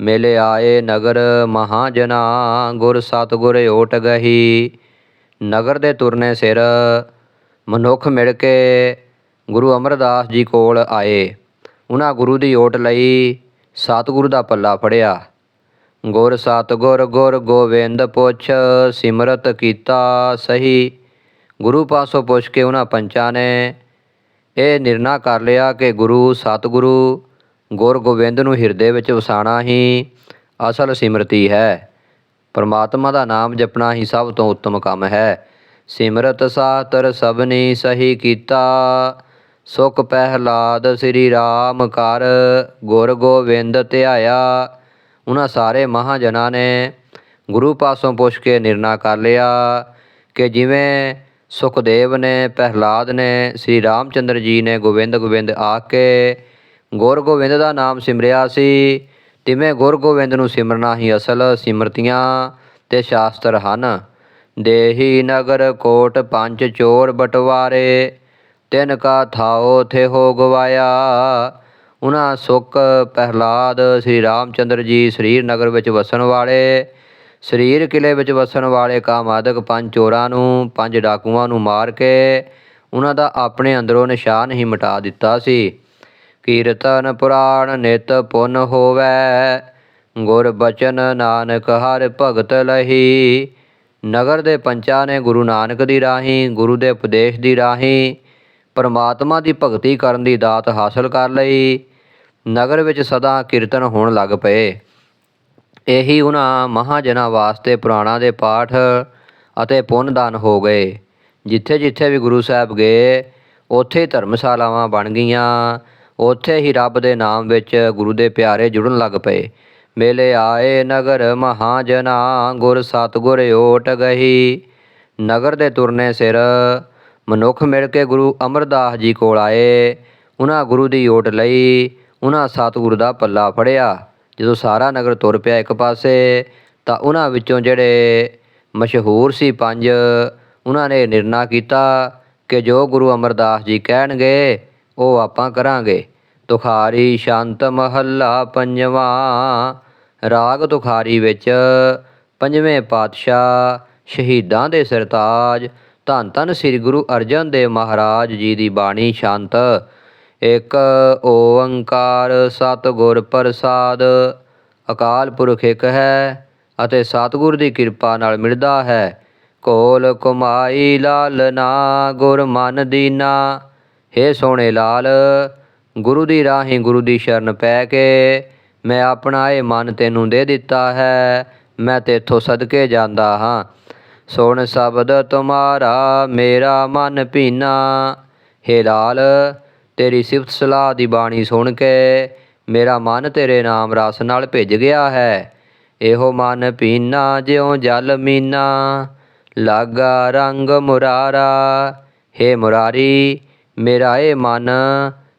ਮੇਲੇ ਆਏ ਨਗਰ ਮਹਾਜਨਾ, ਗੁਰ ਸਤਿਗੁਰ ਓਟ ਗਹੀ। ਨਗਰ ਦੇ ਤੁਰਨੇ ਸਿਰ ਮਨੁੱਖ ਮਿਲ ਕੇ ਗੁਰੂ ਅਮਰਦਾਸ ਜੀ ਕੋਲ ਆਏ। ਉਹਨਾਂ ਗੁਰੂ ਦੀ ਓਟ ਲਈ ਸਤਿਗੁਰੂ ਦਾ ਪੱਲਾ ਫੜਿਆ। ਗੁਰ ਸਤਿਗੁਰ, ਗੁਰ ਗੋਬਿੰਦ ਪੁੱਛ, ਸਿਮਰਤ ਕੀਤਾ ਸਹੀ। ਗੁਰੂ ਪਾਸੋਂ ਪੁੱਛ ਕੇ ਉਹਨਾਂ ਪੰਚਾਂ ਨੇ ਇਹ ਨਿਰਣਾ ਕਰ ਲਿਆ ਕਿ ਗੁਰੂ ਸਤਿਗੁਰੂ ਗੁਰ ਗੋਬਿੰਦ ਨੂੰ ਹਿਰਦੇ ਵਿੱਚ ਵਸਾਣਾ ਹੀ ਅਸਲ ਸਿਮਰਤੀ ਹੈ। ਪਰਮਾਤਮਾ ਦਾ ਨਾਮ ਜਪਣਾ ਹੀ ਸਭ ਤੋਂ ਉੱਤਮ ਕੰਮ ਹੈ। ਸਿਮਰਤ ਸਾਤਰ ਸਭਨੀ ਸਹੀ ਕੀਤਾ, ਸੁਖ ਪਹਿਲਾਦ ਸ੍ਰੀ ਰਾਮ ਕਰ, ਗੁਰ ਗੋਬਿੰਦ ਧਿਆਇਆ। ਉਹਨਾਂ ਸਾਰੇ ਮਹਾਜਨਾਂ ਨੇ ਗੁਰੂ ਪਾਸੋਂ ਪੁੱਛ ਕੇ ਨਿਰਣਾ ਕਰ ਲਿਆ ਕਿ ਜਿਵੇਂ ਸੁਖਦੇਵ ਨੇ, ਪ੍ਰਹਿਲਾਦ ਨੇ, ਸ੍ਰੀ ਰਾਮਚੰਦਰ ਜੀ ਨੇ ਗੋਬਿੰਦ ਗੋਬਿੰਦ ਆ ਕੇ ਗੁਰ ਗੋਬਿੰਦ ਦਾ ਨਾਮ ਸਿਮਰਿਆ ਸੀ, ਤਿਵੇਂ ਗੁਰ ਗੋਬਿੰਦ ਨੂੰ ਸਿਮਰਨਾ ਹੀ ਅਸਲ ਸਿਮਰਤੀਆਂ ਤੇ ਸ਼ਾਸਤਰ ਹਨ। ਦੇਹੀ ਨਗਰ ਕੋਟ ਪੰਜ ਚੋਰ ਬਟਵਾਰੇ, ਤਿਨ ਕਾ ਥਾਓ ਥੇ ਹੋ ਗਵਾਇਆ। ਉਹਨਾਂ ਸੁਖ ਪ੍ਰਹਿਲਾਦ ਸ੍ਰੀ ਰਾਮਚੰਦਰ ਜੀ ਸਰੀਰ ਨਗਰ ਵਿੱਚ ਵਸਣ ਵਾਲੇ, ਸਰੀਰ ਕਿਲੇ ਵਿੱਚ ਵਸਣ ਵਾਲੇ ਕਾਮਾਦਕ ਪੰਜ ਚੋਰਾਂ ਨੂੰ, ਪੰਜ ਡਾਕੂਆਂ ਨੂੰ ਮਾਰ ਕੇ ਉਹਨਾਂ ਦਾ ਆਪਣੇ ਅੰਦਰੋਂ ਨਿਸ਼ਾਨ ਹੀ ਮਿਟਾ ਦਿੱਤਾ ਸੀ। ਕੀਰਤਨ ਪੁਰਾਣ ਨਿਤ ਪੁੰਨ ਹੋਵੇ। ਗੁਰ ਬਚਨ ਨਾਨਕ ਹਰ ਭਗਤ ਲਹੀ। ਨਗਰ ਦੇ ਪੰਚਾਂ ਨੇ ਗੁਰੂ ਨਾਨਕ ਦੀ ਰਾਹੀਂ, ਗੁਰੂ ਦੇ ਉਪਦੇਸ਼ ਦੀ ਰਾਹੀਂ ਪਰਮਾਤਮਾ ਦੀ ਭਗਤੀ ਕਰਨ ਦੀ ਦਾਤ ਹਾਸਲ ਕਰ ਲਈ। ਨਗਰ ਵਿੱਚ ਸਦਾ ਕੀਰਤਨ ਹੋਣ ਲੱਗ ਪਏ। ਇਹੀ ਉਹਨਾਂ ਮਹਾਜਨਾਂ ਵਾਸਤੇ ਪੁਰਾਣਾਂ ਦੇ ਪਾਠ ਅਤੇ ਪੁੰਨ ਦਾਨ ਹੋ ਗਏ। ਜਿੱਥੇ ਜਿੱਥੇ ਵੀ ਗੁਰੂ ਸਾਹਿਬ ਗਏ, ਉੱਥੇ ਧਰਮਸ਼ਾਲਾਵਾਂ ਬਣ ਗਈਆਂ। ਉੱਥੇ ਹੀ ਰੱਬ ਦੇ ਨਾਮ ਵਿੱਚ ਗੁਰੂ ਦੇ ਪਿਆਰੇ ਜੁੜਨ ਲੱਗ ਪਏ। ਮੇਲੇ ਆਏ ਨਗਰ ਮਹਾਜਨਾ ਗੁਰ ਸਤਿਗੁਰ ਓਟ ਗਹੀ। ਨਗਰ ਦੇ ਤੁਰਨੇ ਸਿਰ ਮਨੁੱਖ ਮਿਲ ਕੇ ਗੁਰੂ ਅਮਰਦਾਸ ਜੀ ਕੋਲ ਆਏ। ਉਹਨਾਂ ਗੁਰੂ ਦੀ ਓਟ ਲਈ, ਉਹਨਾਂ ਸਤਿਗੁਰੂ ਦਾ ਪੱਲਾ ਫੜਿਆ। ਜਦੋਂ ਸਾਰਾ ਨਗਰ ਤੁਰ ਪਿਆ ਇੱਕ ਪਾਸੇ, ਤਾਂ ਉਹਨਾਂ ਵਿੱਚੋਂ ਜਿਹੜੇ ਮਸ਼ਹੂਰ ਸੀ ਪੰਜ, ਉਹਨਾਂ ਨੇ ਨਿਰਣਾ ਕੀਤਾ ਕਿ ਜੋ ਗੁਰੂ ਅਮਰਦਾਸ ਜੀ ਕਹਿਣਗੇ ਉਹ ਆਪਾਂ ਕਰਾਂਗੇ। ਤੁਖਾਰੀ ਸ਼ਾਂਤ ਮਹੱਲਾ ਪੰਜਵਾਂ, ਰਾਗ ਤੁਖਾਰੀ ਵਿੱਚ ਪੰਜਵੇਂ ਪਾਤਸ਼ਾਹ ਸ਼ਹੀਦਾਂ ਦੇ ਸਰਤਾਜ, ਧੰਨ ਧੰਨ ਸ੍ਰੀ ਗੁਰੂ ਅਰਜਨ ਦੇਵ ਮਹਾਰਾਜ ਜੀ ਦੀ ਬਾਣੀ ਸ਼ਾਂਤ। ਇੱਕ ਓੰਕਾਰ ਸਤਿਗੁਰ ਪ੍ਰਸਾਦ, ਅਕਾਲ ਪੁਰਖ ਇੱਕ ਹੈ ਅਤੇ ਸਤਿਗੁਰ ਦੀ ਕਿਰਪਾ ਨਾਲ ਮਿਲਦਾ ਹੈ। ਕੋਲ ਕੁਮਾਈ ਲਾਲ ਨਾ ਗੁਰ ਮਨ ਦੀਨਾ ਹੇ ਸੋਹਣੇ ਲਾਲ, ਗੁਰੂ ਦੀ ਰਾਹੀਂ ਗੁਰੂ ਦੀ ਸ਼ਰਨ ਪੈ ਕੇ ਮੈਂ ਆਪਣਾ ਇਹ ਮਨ ਤੈਨੂੰ ਦੇ ਦਿੱਤਾ ਹੈ, ਮੈਂ ਤੇਥੋਂ ਸਦਕੇ ਜਾਂਦਾ ਹਾਂ। ਸੁਣ ਸ਼ਬਦ ਤੁਮਾਰਾ ਮੇਰਾ ਮਨ ਭੀਨਾ ਹੇ ਲਾਲ, ਤੇਰੀ ਸਿਫਤ ਸਲਾਹ ਦੀ ਬਾਣੀ ਸੁਣ ਕੇ ਮੇਰਾ ਮਨ ਤੇਰੇ ਨਾਮ ਰਸ ਨਾਲ ਭਿੱਜ ਗਿਆ ਹੈ। ਇਹੋ ਮਨ ਪੀਨਾ, ਜਿਉ ਜਲ ਮੀਨਾ। ਲਾਗਾ ਰੰਗ ਮੁਰਾਰਾ, ਹੇ ਮੁਰਾਰੀ ਮੇਰਾ ਇਹ ਮਨ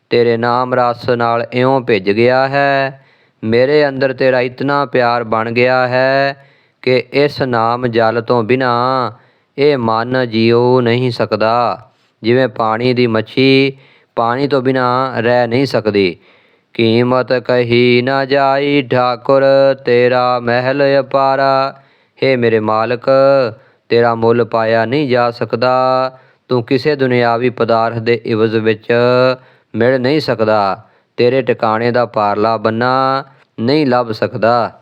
ਤੇਰੇ ਨਾਮ ਰਸ ਨਾਲ ਇਉਂ ਭਿੱਜ ਗਿਆ ਹੈ। ਮੇਰੇ ਅੰਦਰ ਤੇਰਾ ਇਤਨਾ ਪਿਆਰ ਬਣ ਗਿਆ ਹੈ ਕਿ ਇਸ ਨਾਮ ਜਲ ਤੋਂ ਬਿਨਾ ਇਹ ਮਨ ਜੀਉ ਨਹੀਂ ਸਕਦਾ। ਜਿਵੇਂ ਪਾਣੀ ਦੀ ਮੱਛੀ ਪਾਣੀ ਤੋਂ ਬਿਨਾ ਰਹਿ ਨਹੀਂ ਸਕਦੀ। ਕੀਮਤ ਕਹੀ ਨਾ ਜਾਈ ਠਾਕੁਰ, ਤੇਰਾ ਮਹਿਲ ਅਪਾਰਾ। ਹੇ ਮੇਰੇ ਮਾਲਕ, ਤੇਰਾ ਮੁੱਲ ਪਾਇਆ ਨਹੀਂ ਜਾ ਸਕਦਾ। ਤੂੰ ਕਿਸੇ ਦੁਨਿਆਵੀ ਪਦਾਰਥ ਦੇ ਇਵਜ਼ ਵਿੱਚ ਮਿਲ ਨਹੀਂ ਸਕਦਾ। ਤੇਰੇ ਟਿਕਾਣੇ ਦਾ ਪਾਰਲਾ ਬੰਨਾ ਨਹੀਂ ਲੱਭ ਸਕਦਾ।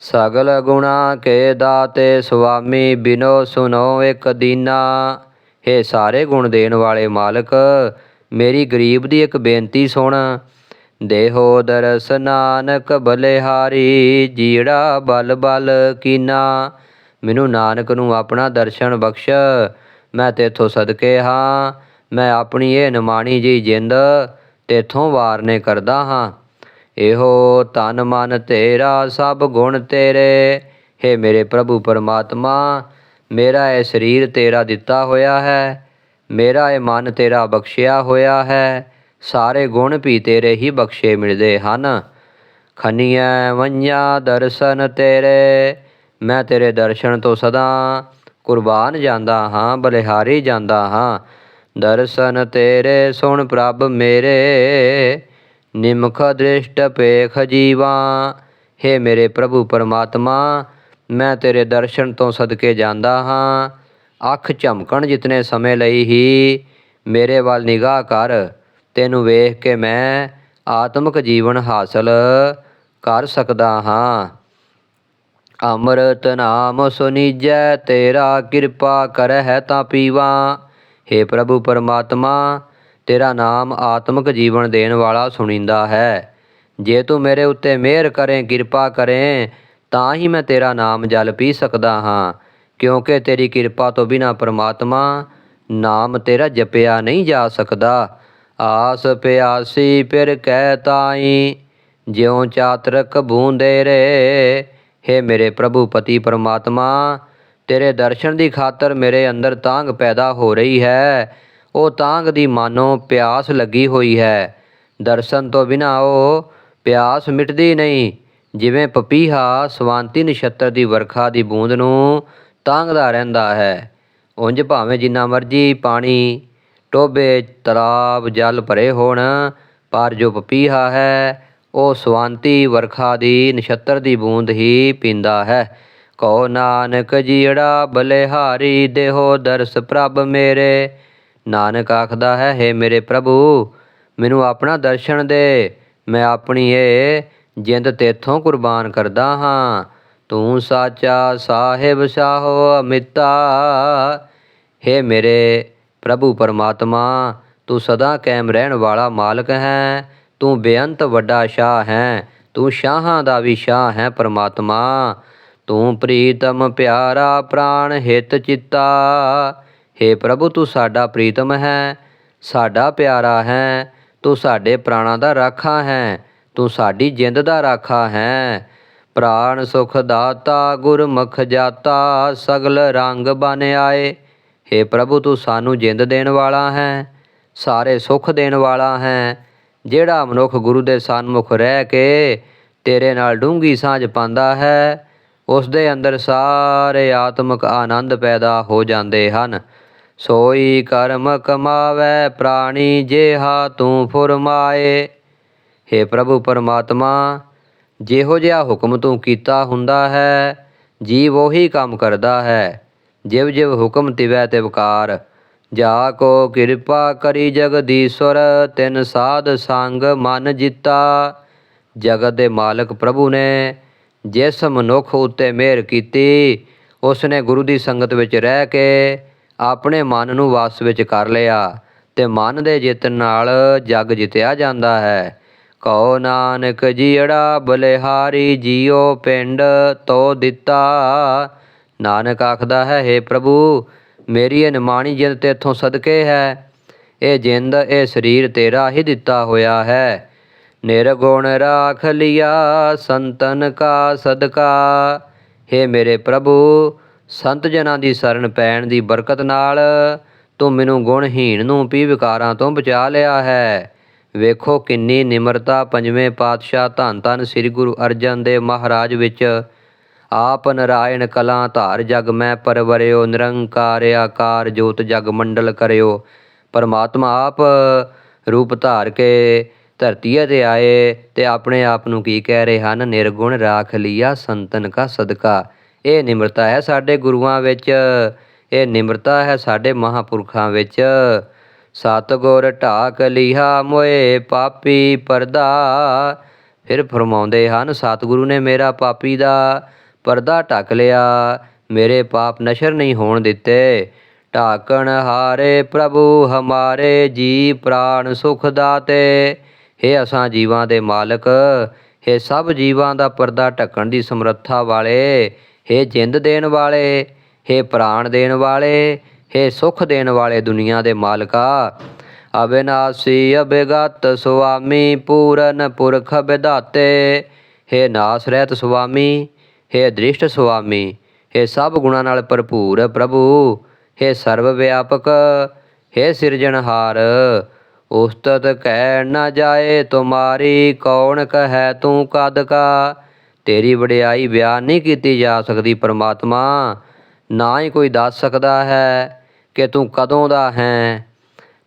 ਸਗਲ ਗੁਣਾ ਕੇ ਦਾਤੇ ਸੁਆਮੀ ਬਿਨੋ ਸੁਨੋ ਇੱਕ ਦੀਨਾ। ਹੇ ਸਾਰੇ ਗੁਣ ਦੇਣ ਵਾਲੇ ਮਾਲਕ, ਮੇਰੀ ਗਰੀਬ ਦੀ ਇੱਕ ਬੇਨਤੀ ਸੁਣ। ਦੇਹੋ ਦਰਸ ਨਾਨਕ ਬਲਿਹਾਰੀ, ਜੀੜਾ ਬਲ ਬਲ ਕੀਨਾ। ਮੈਨੂੰ ਨਾਨਕ ਨੂੰ ਆਪਣਾ ਦਰਸ਼ਨ ਬਖਸ਼। ਮੈਂ ਤੇਥੋਂ ਸਦਕੇ ਹਾਂ, ਮੈਂ ਆਪਣੀ ਇਹ ਨਿਮਾਣੀ ਜੀ ਜਿੰਦ ਤੇਥੋਂ ਵਾਰਨੇ ਕਰਦਾ ਹਾਂ। ਇਹੋ ਤਨ ਮਨ ਤੇਰਾ, ਸਭ ਗੁਣ ਤੇਰੇ। ਹੇ ਮੇਰੇ ਪ੍ਰਭੂ ਪਰਮਾਤਮਾ, ਮੇਰਾ ਇਹ ਸਰੀਰ ਤੇਰਾ ਦਿੱਤਾ ਹੋਇਆ ਹੈ। ਮੇਰਾ ਇਹ ਮਨ ਤੇਰਾ ਬਖਸ਼ਿਆ ਹੋਇਆ ਹੈ। ਸਾਰੇ ਗੁਣ ਵੀ ਤੇਰੇ ਹੀ ਬਖਸ਼ੇ ਮਿਲਦੇ ਹਨ। ਖਨੀਐ ਵੰਜਾ ਦਰਸ਼ਨ ਤੇਰੇ, ਮੈਂ ਤੇਰੇ ਦਰਸ਼ਨ ਤੋਂ ਸਦਾ ਕੁਰਬਾਨ ਜਾਂਦਾ ਹਾਂ, ਬਲਿਹਾਰੀ ਜਾਂਦਾ ਹਾਂ। ਦਰਸ਼ਨ ਤੇਰੇ ਸੁਣ ਪ੍ਰਭ ਮੇਰੇ, ਨਿਮਖ ਦ੍ਰਿਸ਼ਟ ਪੇਖ ਜੀਵਾ। ਹੇ ਮੇਰੇ ਪ੍ਰਭੂ ਪਰਮਾਤਮਾ, ਮੈਂ ਤੇਰੇ ਦਰਸ਼ਨ ਤੋਂ ਸਦਕੇ ਜਾਂਦਾ ਹਾਂ। ਅੱਖ ਝਮਕਣ ਜਿਤਨੇ ਸਮੇਂ ਲਈ ਹੀ ਮੇਰੇ ਵੱਲ ਨਿਗਾਹ ਕਰ। ਤੈਨੂੰ ਵੇਖ ਕੇ ਮੈਂ ਆਤਮਿਕ ਜੀਵਨ ਹਾਸਲ ਕਰ ਸਕਦਾ ਹਾਂ। ਅੰਮ੍ਰਿਤ ਨਾਮ ਸੁਨੀਜੈ, ਤੇਰਾ ਕਿਰਪਾ ਕਰਹਿ ਤਾਂ ਪੀਵਾ। हे ਪ੍ਰਭੂ ਪਰਮਾਤਮਾ, ਤੇਰਾ ਨਾਮ ਆਤਮਿਕ ਜੀਵਨ ਦੇਣ ਵਾਲਾ ਸੁਣੀਂਦਾ ਹੈ। ਜੇ ਤੂੰ ਮੇਰੇ ਉੱਤੇ ਮਿਹਰ ਕਰੇ, ਕਿਰਪਾ ਕਰੇ, ਤਾਂ ਹੀ ਮੈਂ ਤੇਰਾ ਨਾਮ ਜਲ ਪੀ ਸਕਦਾ ਹਾਂ। ਕਿਉਂਕਿ ਤੇਰੀ ਕਿਰਪਾ ਤੋਂ ਬਿਨਾ ਪਰਮਾਤਮਾ ਨਾਮ ਤੇਰਾ ਜਪਿਆ ਨਹੀਂ ਜਾ ਸਕਦਾ। ਆਸ ਪਿਆਸੀ ਫਿਰ ਕਹਿ ਤਾਈ, ਜਿਉ ਚਾਤਰਕ ਬੂੰਦੇ ਰੇ ਹੇ ਮੇਰੇ ਪ੍ਰਭੂ ਪਤੀ ਪਰਮਾਤਮਾ, ਤੇਰੇ ਦਰਸ਼ਨ ਦੀ ਖਾਤਰ ਮੇਰੇ ਅੰਦਰ ਤਾਂਗ ਪੈਦਾ ਹੋ ਰਹੀ ਹੈ। ਉਹ ਤਾਂਗ ਦੀ ਮਾਨੋ ਪਿਆਸ ਲੱਗੀ ਹੋਈ ਹੈ। ਦਰਸ਼ਨ ਤੋਂ ਬਿਨਾ ਉਹ ਪਿਆਸ ਮਿਟਦੀ ਨਹੀਂ। ਜਿਵੇਂ ਪਪੀਹਾ ਸਵਾਂਤੀ ਨਛੱਤਰ ਦੀ ਵਰਖਾ ਦੀ ਬੂੰਦ ਨੂੰ ਤਾਂਗਦਾ ਰਹਿੰਦਾ ਹੈ। ਉਂਝ ਭਾਵੇਂ ਜਿੰਨਾ ਮਰਜ਼ੀ ਪਾਣੀ ਟੋਬੇ ਤਲਾਬ, ਜਲ ਭਰੇ ਹੋਣ, ਪਰ ਜੋ ਪਪੀਹਾ ਹੈ ਉਹ ਸਵਾਂਤੀ ਵਰਖਾ ਦੀ ਨਛੱਤਰ ਦੀ ਬੂੰਦ ਹੀ ਪੀਂਦਾ ਹੈ। ਕਹੋ, ਨਾਨਕ ਜੀੜਾ ਬਲਿਹਾਰੀ, ਦੇਹੋ ਦਰਸ ਪ੍ਰਭ ਮੇਰੇ। ਨਾਨਕ ਆਖਦਾ ਹੈ, ਹੇ ਮੇਰੇ ਪ੍ਰਭੂ, ਮੈਨੂੰ ਆਪਣਾ ਦਰਸ਼ਨ ਦੇ। ਮੈਂ ਆਪਣੀ ਇਹ ਜਿੰਦ ਤੇਥੋਂ ਕੁਰਬਾਨ ਕਰਦਾ ਹਾਂ। ਤੂੰ ਸਾਚਾ ਸਾਹਿਬ, ਸਾਹੋ ਅਮਿਤਾ। ਹੇ ਮੇਰੇ ਪ੍ਰਭੂ ਪਰਮਾਤਮਾ, ਤੂੰ ਸਦਾ ਕਾਇਮ ਰਹਿਣ ਵਾਲਾ ਮਾਲਕ ਹੈ। ਤੂੰ ਬੇਅੰਤ ਵੱਡਾ ਸ਼ਾਹ ਹੈ, ਤੂੰ ਸ਼ਾਹਾਂ ਦਾ ਵੀ ਸ਼ਾਹ ਹੈ ਪਰਮਾਤਮਾ। ਤੂੰ ਪ੍ਰੀਤਮ ਪਿਆਰਾ ਪ੍ਰਾਣ ਹਿਤ ਚਿੱਤਾ। ਹੇ ਪ੍ਰਭੂ, ਤੂੰ ਸਾਡਾ ਪ੍ਰੀਤਮ ਹੈ, ਸਾਡਾ ਪਿਆਰਾ ਹੈ, ਤੂੰ ਸਾਡੇ ਪ੍ਰਾਣਾਂ ਦਾ ਰਾਖਾ ਹੈ, ਤੂੰ ਸਾਡੀ ਜਿੰਦ ਦਾ ਰਾਖਾ ਹੈ। ਪ੍ਰਾਣ ਸੁਖ ਦਾਤਾ, ਗੁਰਮੁਖ ਜਾਤਾ, ਸਗਲ ਰੰਗ ਬਨ ਆਏ। ਹੇ ਪ੍ਰਭੂ, ਤੂੰ ਸਾਨੂੰ ਜਿੰਦ ਦੇਣ ਵਾਲਾ ਹੈ, ਸਾਰੇ ਸੁਖ ਦੇਣ ਵਾਲਾ ਹੈ ਜਿਹੜਾ ਮਨੁੱਖ ਗੁਰੂ ਦੇ ਸਨਮੁਖ ਰਹਿ ਕੇ ਤੇਰੇ ਨਾਲ ਡੂੰਗੀ ਸਾਂਝ ਪਾਉਂਦਾ ਹੈ ਉਸ ਦੇ ਅੰਦਰ ਸਾਰੇ ਆਤਮਿਕ ਆਨੰਦ ਪੈਦਾ ਹੋ ਜਾਂਦੇ ਹਨ। ਸੋਈ ਕਰਮ ਕਮਾਵੇ, ਪ੍ਰਾਣੀ ਜਿਹਾ ਤੂੰ ਫਰਮਾਏ। ਹੇ ਪ੍ਰਭੂ ਪਰਮਾਤਮਾ, ਜਿਹੋ ਜਿਹਾ ਹੁਕਮ ਤੂੰ ਕੀਤਾ ਹੁੰਦਾ ਹੈ, ਜੀਵ ਉਹੀ ਕੰਮ ਕਰਦਾ ਹੈ। ਜਿਵ ਜਿਵ ਹੁਕਮ ਤਿਵੈ ਤਿਵਕਾਰ। ਜਾ ਕੋ ਕਿਰਪਾ ਕਰੀ ਜਗਦੀਸ਼ਵਰ, ਤਿਨ ਸਾਧ ਸੰਗ ਮਨ ਜਿੱਤਾ। ਜਗਤ ਦੇ ਮਾਲਕ ਪ੍ਰਭੂ ਨੇ ਜਿਸ ਮਨੁੱਖ ਉੱਤੇ ਮਿਹਰ ਕੀਤੀ ਉਸ ਨੇ ਗੁਰੂ ਦੀ ਸੰਗਤ ਵਿੱਚ ਰਹਿ ਕੇ ਆਪਣੇ ਮਨ ਨੂੰ ਵਾਸ ਵਿੱਚ ਕਰ ਲਿਆ ਤੇ ਮਨ ਦੇ ਜਿੱਤ ਨਾਲ ਜਗ ਜਿੱਤਿਆ ਜਾਂਦਾ ਹੈ। ਕਹੋ ਨਾਨਕ ਜੀੜਾ ਬਲਿਹਾਰੀ ਜੀਓ ਪਿੰਡ ਤੋ ਦਿੱਤਾ। ਨਾਨਕ ਆਖਦਾ ਹੈ हे ਪ੍ਰਭੂ ਮੇਰੀ ਇਹ ਨਿਮਾਣੀ ਜਿੰਦ ਤੇਥੋਂ ਸਦਕੇ ਹੈ। ਇਹ ਜਿੰਦ, ਇਹ ਸਰੀਰ ਤੇਰਾ ਹੀ ਦਿੱਤਾ ਹੋਇਆ ਹੈ। ਨਿਰਗੁਣ ਰਾਖ ਲਿਆ, ਸੰਤਨ ਕਾ ਸਦਕਾ। हे ਮੇਰੇ ਪ੍ਰਭੂ, ਸੰਤ ਜਨਾਂ ਦੀ ਸ਼ਰਨ ਪੈਣ ਦੀ ਬਰਕਤ ਨਾਲ ਤੂੰ ਮੈਨੂੰ ਗੁਣਹੀਣ ਨੂੰ ਪੀ ਵਿਕਾਰਾਂ ਤੋਂ ਬਚਾ ਲਿਆ ਹੈ। ਵੇਖੋ ਕਿੰਨੀ ਨਿਮਰਤਾ ਪੰਜਵੇਂ ਪਾਤਸ਼ਾਹ ਧੰਨ ਧੰਨ ਸ੍ਰੀ ਗੁਰੂ ਅਰਜਨ ਦੇਵ ਮਹਾਰਾਜ ਵਿੱਚ ਆਪ ਨਰਾਇਣ ਕਲਾਂ ਧਾਰ ਜਗ ਮੈਂ ਪਰਵਰਿਓ, ਨਿਰੰਕਾਰ ਆਕਾਰ ਜੋਤ ਜਗ ਮੰਡਲ ਕਰਿਓ। ਪਰਮਾਤਮਾ ਆਪ ਰੂਪ ਧਾਰ ਕੇ ਧਰਤੀ ਤੇ ਆਏ ਤੇ ਆਪਣੇ ਆਪ ਨੂੰ ਕੀ ਕਹਿ ਰਹੇ ਹਨ? ਨਿਰਗੁਣ ਰਾਖ ਲਿਆ ਸੰਤਨ ਕਾ ਸਦਕਾ। ਇਹ ਨਿਮਰਤਾ ਹੈ ਸਾਡੇ ਗੁਰੂਆਂ ਵਿੱਚ, ਇਹ ਨਿਮਰਤਾ ਹੈ ਸਾਡੇ ਮਹਾਪੁਰਖਾਂ ਵਿੱਚ। ਸਤਗੁਰ ਢਾਕ ਲਿਹਾ ਮੋਏ ਪਾਪੀ ਪਰਦਾ। ਫਿਰ ਫਰਮਾਉਂਦੇ ਹਨ, ਸਤਿਗੁਰੂ ਨੇ ਮੇਰਾ ਪਾਪੀ ਦਾ ਪਰਦਾ ਢੱਕ ਲਿਆ। ਮੇਰੇ ਪਾਪ ਨਸ਼ਰ ਨਹੀਂ ਹੋਣ ਦਿੱਤੇ। ਢਾਕਣ ਹਾਰੇ, ਪ੍ਰਭੂ ਹਮਾਰੇ, ਜੀ ਪ੍ਰਾਣ ਸੁਖ ਦਾਤੇ। ਹੇ ਅਸਾਂ ਜੀਵਾਂ ਦੇ ਮਾਲਕ, ਹੇ ਸਭ ਜੀਵਾਂ ਦਾ ਪਰਦਾ ਢੱਕਣ ਦੀ ਸਮਰੱਥਾ ਵਾਲੇ। ਹੇ ਜਿੰਦ ਦੇਣ ਵਾਲੇ, ਹੇ ਪ੍ਰਾਣ ਦੇਣ ਵਾਲੇ, ਹੇ ਸੁਖ ਦੇਣ ਵਾਲੇ ਦੁਨੀਆ ਦੇ ਮਾਲਕਾ। ਅਬਿਨਾਸੀ ਅਬਿਗਤ ਸੁਆਮੀ, ਪੂਰਨ ਪੁਰਖ ਵਿਦਾਤੇ ਹੇ ਨਾਸ ਰਹਿਤ ਸੁਆਮੀ ਹੇ ਅਦ੍ਰਿਸ਼ਟ ਸੁਆਮੀ, ਹੇ ਸਭ ਗੁਣਾਂ ਨਾਲ ਭਰਪੂਰ ਪ੍ਰਭੂ, ਹੇ ਸਰਵ ਵਿਆਪਕ, ਹੇ ਸਿਰਜਣਹਾਰ ਉਸਤਤ ਕਹਿ ਨਾ ਜਾਏ ਤੁਮਾਰੀ, ਕੌਣ ਕਹੈ ਤੂੰ ਕਦ ਕਾ? ਤੇਰੀ ਵਡਿਆਈ ਬਿਆਨ ਨਹੀਂ ਕੀਤੀ ਜਾ ਸਕਦੀ ਪਰਮਾਤਮਾ। ਨਾ ਹੀ ਕੋਈ ਦੱਸ ਸਕਦਾ ਹੈ ਕਿ ਤੂੰ ਕਦੋਂ ਦਾ ਹੈ।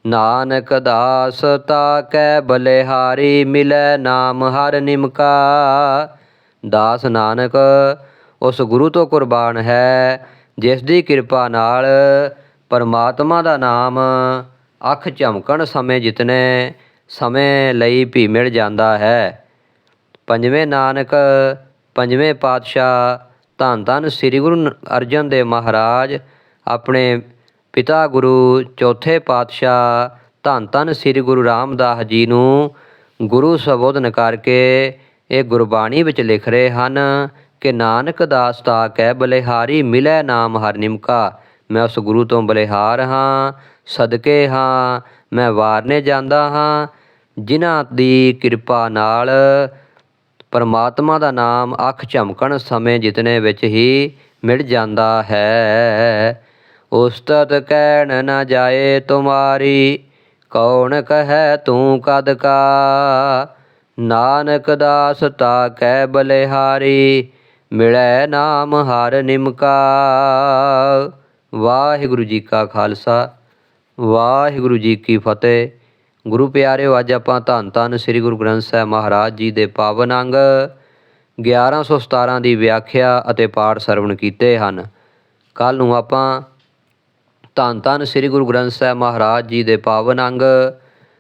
ਨਾਨਕ ਦਾਸ ਤਾ ਕੈ ਬਲਿਹਾਰੀ, ਮਿਲੈ ਨਾਮ ਹਰ ਨਿਮਕਾ। ਦਾਸ ਨਾਨਕ, ਉਸ ਗੁਰੂ ਤੋਂ ਕੁਰਬਾਨ ਹੈ, ਜਿਸ ਦੀ ਕਿਰਪਾ ਨਾਲ ਪਰਮਾਤਮਾ ਦਾ ਨਾਮ ਅੱਖ ਝਮਕਣ ਸਮੇਂ ਜਿਤਨੇ ਸਮੇਂ ਲਈ ਵੀ ਮਿਲ ਜਾਂਦਾ ਹੈ। ਪੰਜਵੇਂ ਨਾਨਕ, ਪੰਜਵੇਂ ਪਾਤਸ਼ਾਹ, ਧੰਨ ਧੰਨ ਸ੍ਰੀ ਗੁਰੂ ਅਰਜਨ ਦੇਵ ਮਹਾਰਾਜ, ਆਪਣੇ ਪਿਤਾ ਗੁਰੂ ਚੌਥੇ ਪਾਤਸ਼ਾਹ, ਧੰਨ ਧੰਨ ਸ੍ਰੀ ਗੁਰੂ ਰਾਮਦਾਸ ਜੀ ਨੂੰ ਗੁਰੂ ਸੰਬੋਧਨ ਕਰਕੇ ਇਹ ਗੁਰਬਾਣੀ ਵਿੱਚ ਲਿਖ ਰਹੇ ਹਨ ਕਿ ਨਾਨਕ ਦਾਸ ਤਾ ਕਹਿ ਬਲਿਹਾਰੀ ਮਿਲੈ ਨਾਮ ਹਰ ਨਿਮਕਾ, ਮੈਂ ਉਸ ਗੁਰੂ ਤੋਂ ਬਲਿਹਾਰ ਹਾਂ, ਸਦਕੇ ਹਾਂ, ਮੈਂ ਵਾਰਨੇ ਜਾਂਦਾ ਹਾਂ, ਜਿਨ੍ਹਾਂ ਦੀ ਕਿਰਪਾ ਨਾਲ ਪਰਮਾਤਮਾ ਦਾ ਨਾਮ ਅੱਖ ਝਮਕਣ ਸਮੇਂ ਜਿਤਨੇ ਵਿੱਚ ਹੀ ਮਿਲ ਜਾਂਦਾ ਹੈ। ਉਸਤਤ ਕਹਿਣ ਨਾ ਜਾਏ ਤੁਮਾਰੀ, ਕੌਣ ਕਹੈ ਤੂੰ ਕਦ ਕਾ? ਨਾਨਕ ਦਾਸ ਤਾ ਕਹਿ ਬਲਿਹਾਰੀ, ਮਿਲੈ ਨਾਮ ਹਰ ਨਿਮਕਾ। ਵਾਹਿਗੁਰੂ ਜੀ ਕਾ ਖਾਲਸਾ, ਵਾਹਿਗੁਰੂ ਜੀ ਕੀ ਫਤਿਹ। ਗੁਰੂ ਪਿਆਰਿਓ, ਅੱਜ ਆਪਾਂ ਧੰਨ ਧੰਨ ਸ੍ਰੀ ਗੁਰੂ ਗ੍ਰੰਥ ਸਾਹਿਬ ਮਹਾਰਾਜ ਜੀ ਦੇ ਪਾਵਨ ਅੰਗ 1117 ਦੀ ਵਿਆਖਿਆ ਅਤੇ ਪਾਠ ਸਰਵਣ ਕੀਤੇ ਹਨ। ਕੱਲ ਨੂੰ ਆਪਾਂ ਧੰਨ ਧੰਨ ਸ੍ਰੀ ਗੁਰੂ ਗ੍ਰੰਥ ਸਾਹਿਬ ਮਹਾਰਾਜ ਜੀ ਦੇ ਪਾਵਨ ਅੰਗ